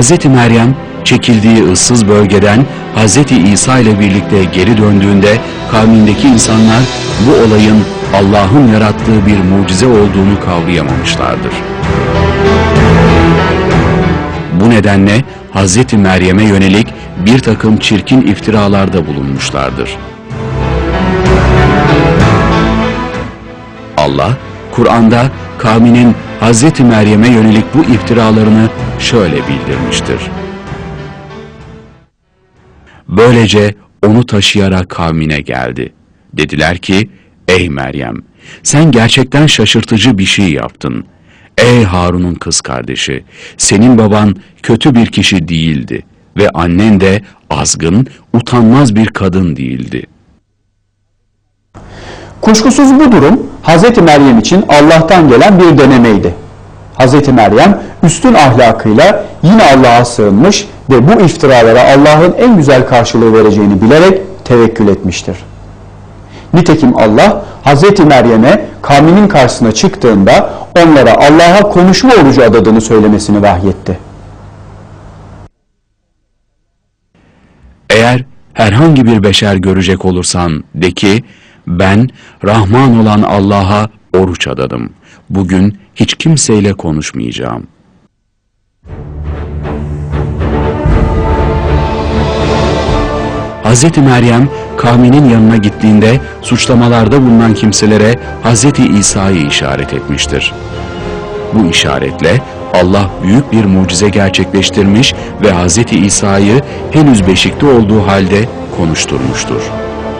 Hz. Meryem çekildiği ıssız bölgeden Hz. İsa ile birlikte geri döndüğünde kavmindeki insanlar bu olayın Allah'ın yarattığı bir mucize olduğunu kavrayamamışlardır. Bu nedenle Hz. Meryem'e yönelik bir takım çirkin iftiralarda bulunmuşlardır. Allah, Kur'an'da kavminin Hz. Meryem'e yönelik bu iftiralarını şöyle bildirmiştir. Böylece onu taşıyarak kavmine geldi. Dediler ki, ey Meryem, sen gerçekten şaşırtıcı bir şey yaptın. Ey Harun'un kız kardeşi, senin baban kötü bir kişi değildi ve annen de azgın, utanmaz bir kadın değildi. Kuşkusuz bu durum Hz. Meryem için Allah'tan gelen bir denemeydi. Hz. Meryem üstün ahlakıyla yine Allah'a sığınmış ve bu iftiralara Allah'ın en güzel karşılığı vereceğini bilerek tevekkül etmiştir. Nitekim Allah Hz. Meryem'e kavminin karşısına çıktığında onlara Allah'a konuşma orucu adadığını söylemesini vahyetti. Eğer herhangi bir beşer görecek olursan de ki ben Rahman olan Allah'a oruç adadım. Bugün hiç kimseyle konuşmayacağım. Hz. Meryem kavminin yanına gittiğinde suçlamalarda bulunan kimselere Hz. İsa'yı işaret etmiştir. Bu işaretle Allah büyük bir mucize gerçekleştirmiş ve Hz. İsa'yı henüz beşikte olduğu halde konuşturmuştur.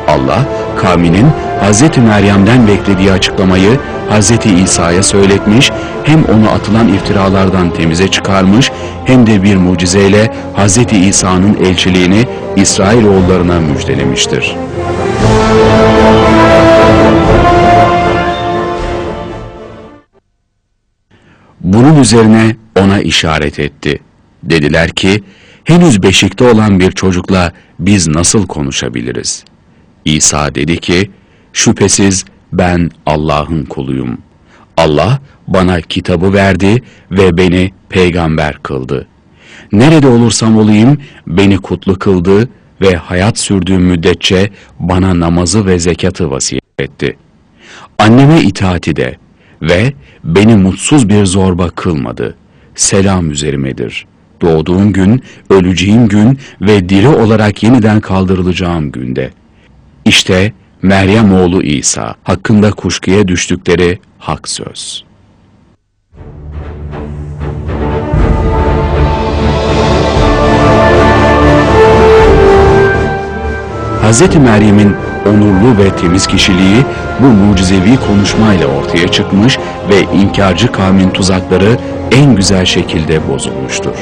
Allah, kavminin Hz. Meryem'den beklediği açıklamayı Hz. İsa'ya söyletmiş, hem onu atılan iftiralardan temize çıkarmış, hem de bir mucizeyle Hz. İsa'nın elçiliğini İsrailoğullarına müjdelemiştir. Bunun üzerine ona işaret etti. Dediler ki, henüz beşikte olan bir çocukla biz nasıl konuşabiliriz? İsa dedi ki, şüphesiz ben Allah'ın kuluyum. Allah bana kitabı verdi ve beni peygamber kıldı. Nerede olursam olayım beni kutlu kıldı ve hayat sürdüğüm müddetçe bana namazı ve zekatı vasiyet etti. Anneme itaati de ve beni mutsuz bir zorba kılmadı. Selam üzerimedir. Doğduğum gün, öleceğim gün ve diri olarak yeniden kaldırılacağım günde. İşte Meryem oğlu İsa hakkında kuşkuya düştükleri hak söz. Hz. Meryem'in onurlu ve temiz kişiliği bu mucizevi konuşmayla ortaya çıkmış ve inkarcı kavmin tuzakları en güzel şekilde bozulmuştur.